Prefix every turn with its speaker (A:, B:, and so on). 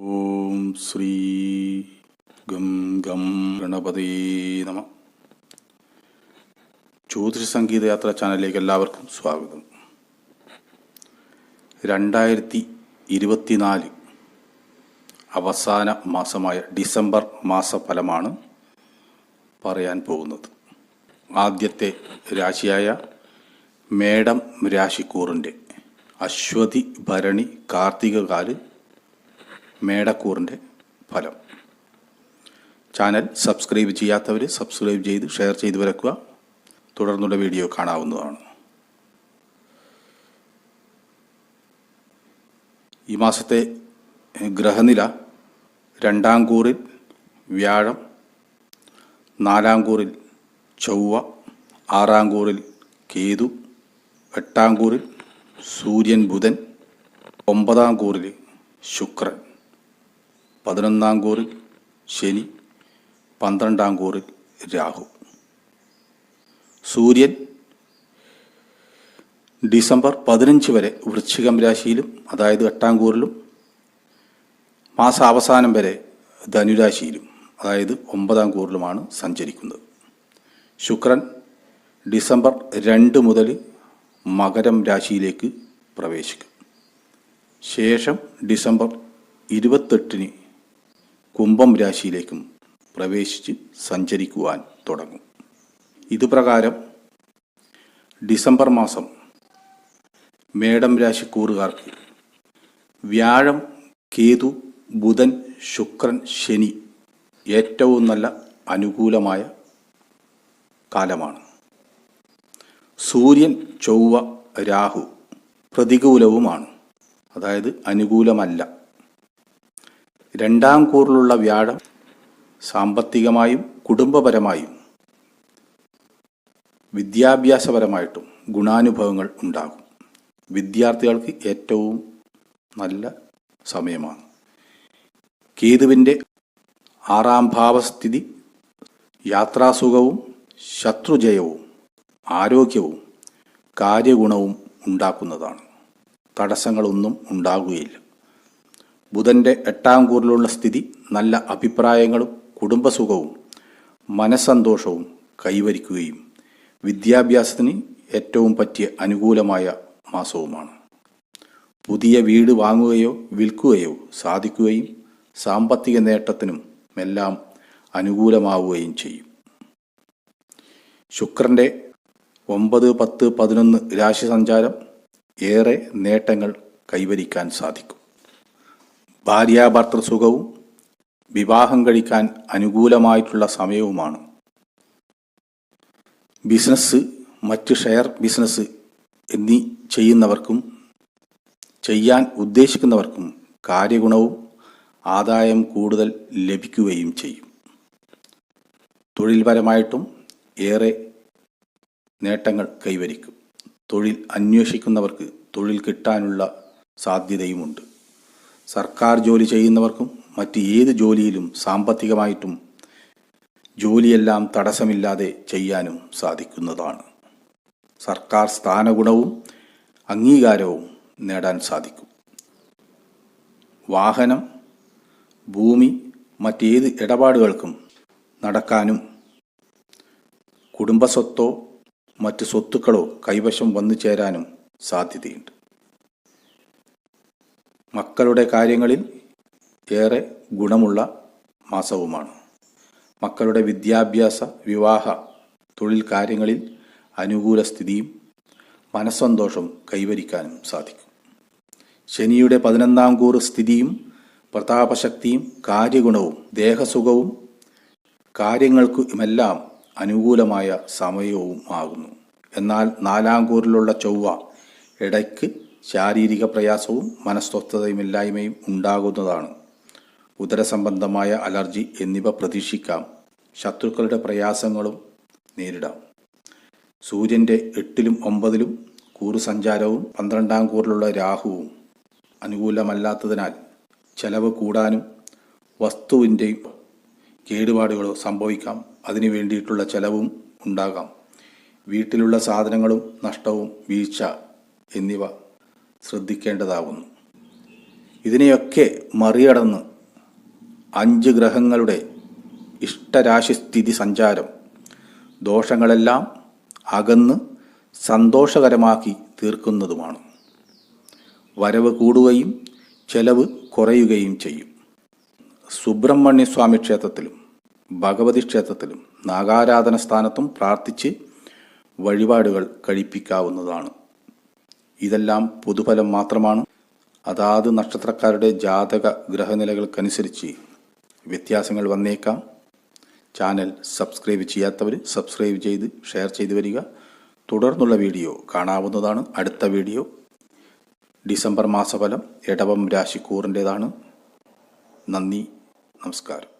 A: ഓം ശ്രീ ഗം ഗം ഗണപതി നമ. ജ്യോതിഷ സംഗീത യാത്ര ചാനലിലേക്ക് എല്ലാവർക്കും സ്വാഗതം. രണ്ടായിരത്തി ഇരുപത്തിനാല് അവസാന മാസമായ ഡിസംബർ മാസ ഫലമാണ് പറയാൻ പോകുന്നത്. ആദ്യത്തെ രാശിയായ മേടം രാശിക്കൂറിന്റെ അശ്വതി ഭരണി കാർത്തികകാൽ മേടക്കൂറിന്റെ ഫലം. ചാനൽ സബ്സ്ക്രൈബ് ചെയ്യാത്തവർ സബ്സ്ക്രൈബ് ചെയ്ത് ഷെയർ ചെയ്ത് വരക്കുക. തുടർന്നുള്ള വീഡിയോ കാണാവുന്നതാണ്. ഈ മാസത്തെ ഗ്രഹനില രണ്ടാം കൂറിൽ വ്യാഴം നാലാം കൂറിൽ ചൊവ്വ ആറാം കൂറിൽ കേതു എട്ടാം കൂറിൽ സൂര്യൻ ബുധൻ ഒമ്പതാം കൂറിൽ ശുക്രൻ. പതിനൊന്നാം കൂറിൽ ശനി പന്ത്രണ്ടാം കൂറിൽ രാഹു. സൂര്യൻ ഡിസംബർ പതിനഞ്ച് വരെ വൃശ്ചികം രാശിയിലും അതായത് എട്ടാം കൂറിലും മാസാവസാനം വരെ ധനുരാശിയിലും അതായത് ഒമ്പതാം കൂറിലുമാണ് സഞ്ചരിക്കുന്നത്. ശുക്രൻ ഡിസംബർ രണ്ട് മുതൽ മകരം രാശിയിലേക്ക് പ്രവേശിക്കും. ശേഷം ഡിസംബർ ഇരുപത്തെട്ടിന് കുംഭം രാശിയിലേക്കും പ്രവേശിച്ച് സഞ്ചരിക്കുവാൻ തുടങ്ങും. ഇതുപ്രകാരം ഡിസംബർ മാസം മേടം രാശിക്കൂറുകാർക്ക് വ്യാഴം കേതു ബുധൻ ശുക്രൻ ശനി ഏറ്റവും നല്ല അനുകൂലമായ കാലമാണ്. സൂര്യൻ ചൊവ്വ രാഹു പ്രതികൂലവുമാണ്. അതായത് അനുകൂലമല്ല. രണ്ടാം കൂറിലുള്ള വ്യാഴം സാമ്പത്തികമായും കുടുംബപരമായും വിദ്യാഭ്യാസപരമായിട്ടും ഗുണാനുഭവങ്ങൾ ഉണ്ടാകും. വിദ്യാർത്ഥികൾക്ക് ഏറ്റവും നല്ല സമയമാണ്. കേതുവിന്റെ ആറാം ഭാവസ്ഥിതി യാത്രാസുഖവും ശത്രുജയവും ആരോഗ്യവും കാര്യഗുണവും ഉണ്ടാക്കുന്നതാണ്. തടസ്സങ്ങളൊന്നും ഉണ്ടാകുകയില്ല. ബുധന്റെ എട്ടാം കൂറിലുള്ള സ്ഥിതി നല്ല അഭിപ്രായങ്ങളും കുടുംബസുഖവും മനസ്സന്തോഷവും കൈവരിക്കുകയും വിദ്യാഭ്യാസത്തിന് ഏറ്റവും പറ്റിയ അനുകൂലമായ മാസവുമാണ്. പുതിയ വീട് വാങ്ങുകയോ വിൽക്കുകയോ സാധിക്കുകയും സാമ്പത്തിക നേട്ടത്തിനും എല്ലാം അനുകൂലമാവുകയും ചെയ്യും. ശുക്രന്റെ ഒമ്പത് പത്ത് പതിനൊന്ന് രാശി സഞ്ചാരം ഏറെ നേട്ടങ്ങൾ കൈവരിക്കാൻ സാധിക്കും. ഭാര്യാഭർത്തൃ സുഖവും വിവാഹം കഴിക്കാൻ അനുകൂലമായിട്ടുള്ള സമയവുമാണ്. ബിസിനസ് മറ്റ് ഷെയർ ബിസിനസ് എന്നീ ചെയ്യുന്നവർക്കും ചെയ്യാൻ ഉദ്ദേശിക്കുന്നവർക്കും കാര്യഗുണവും ആദായം കൂടുതൽ ലഭിക്കുകയും ചെയ്യും. തൊഴിൽപരമായിട്ടും ഏറെ നേട്ടങ്ങൾ കൈവരിക്കും. തൊഴിൽ അന്വേഷിക്കുന്നവർക്ക് തൊഴിൽ കിട്ടാനുള്ള സാധ്യതയുമുണ്ട്. സർക്കാർ ജോലി ചെയ്യുന്നവർക്കും മറ്റ് ഏത് ജോലിയിലും സാമ്പത്തികമായിട്ടും ജോലിയെല്ലാം തടസ്സമില്ലാതെ ചെയ്യാനും സാധിക്കുന്നതാണ്. സർക്കാർ സ്ഥാനഗുണവും അംഗീകാരവും നേടാൻ സാധിക്കും. വാഹനം ഭൂമി മറ്റേത് ഇടപാടുകൾക്കും നടക്കാനും കുടുംബസ്വത്തോ മറ്റ് സ്വത്തുക്കളോ കൈവശം വന്നു ചേരാനും സാധ്യതയുണ്ട്. മക്കളുടെ കാര്യങ്ങളിൽ ഏറെ ഗുണമുള്ള മാസവുമാണ്. മക്കളുടെ വിദ്യാഭ്യാസ വിവാഹ തൊഴിൽ കാര്യങ്ങളിൽ അനുകൂല സ്ഥിതിയും മനസ്സന്തോഷം കൈവരിക്കാനും സാധിക്കും. ശനിയുടെ പതിനൊന്നാം കൂറ് സ്ഥിതിയും പ്രതാപശക്തിയും കാര്യഗുണവും ദേഹസുഖവും കാര്യങ്ങൾക്കുമെല്ലാം അനുകൂലമായ സമയവും ആകുന്നു. എന്നാൽ നാലാം കൂറിലുള്ള ചൊവ്വ ഇടയ്ക്ക് ശാരീരിക പ്രയാസവും മനസ്വസ്ഥതയുമില്ലായ്മയും ഉണ്ടാകുന്നതാണ്. ഉദരസംബന്ധമായ അലർജി എന്നിവ പ്രതീക്ഷിക്കാം. ശത്രുക്കളുടെ പ്രയാസങ്ങളും നേരിടാം. സൂര്യന്റെ എട്ടിലും ഒമ്പതിലും കൂറുസഞ്ചാരവും പന്ത്രണ്ടാം കൂറിലുള്ള രാഹുവും അനുകൂലമല്ലാത്തതിനാൽ ചെലവ് കൂടാനും വസ്തുവിന്റെയും കേടുപാടുകളോ സംഭവിക്കാം. അതിനു വേണ്ടിയിട്ടുള്ള ചെലവും ഉണ്ടാകാം. വീട്ടിലുള്ള സാധനങ്ങളും നഷ്ടവും വീഴ്ച എന്നിവ ശ്രദ്ധിക്കേണ്ടതാകുന്നു ഇതിനെയൊക്കെ മറികടന്ന് അഞ്ച് ഗ്രഹങ്ങളുടെ ഇഷ്ടരാശിസ്ഥിതി സഞ്ചാരം ദോഷങ്ങളെല്ലാം അകന്ന് സന്തോഷകരമാക്കി തീർക്കുന്നതുമാണ്. വരവ് കൂടുകയും ചെലവ് കുറയുകയും ചെയ്യും. സുബ്രഹ്മണ്യ സ്വാമി ക്ഷേത്രത്തിലും ഭഗവതി ക്ഷേത്രത്തിലും നാഗാരാധന സ്ഥാനത്തും പ്രാർത്ഥിച്ച് വഴിപാടുകൾ കഴിപ്പിക്കാവുന്നതാണ്. ഇതെല്ലാം പൊതുഫലം മാത്രമാണ്. അതാത് നക്ഷത്രക്കാരുടെ ജാതക ഗ്രഹനിലകൾക്കനുസരിച്ച് വ്യത്യാസങ്ങൾ വന്നേക്കാം. ചാനൽ സബ്സ്ക്രൈബ് ചെയ്യാത്തവർ സബ്സ്ക്രൈബ് ചെയ്ത് ഷെയർ ചെയ്ത് വരിക. തുടർന്നുള്ള വീഡിയോ കാണാവുന്നതാണ് അടുത്ത വീഡിയോ. ഡിസംബർ മാസഫലം ഇടവം രാശിക്കൂറിന്റേതാണ് നന്ദി നമസ്കാരം.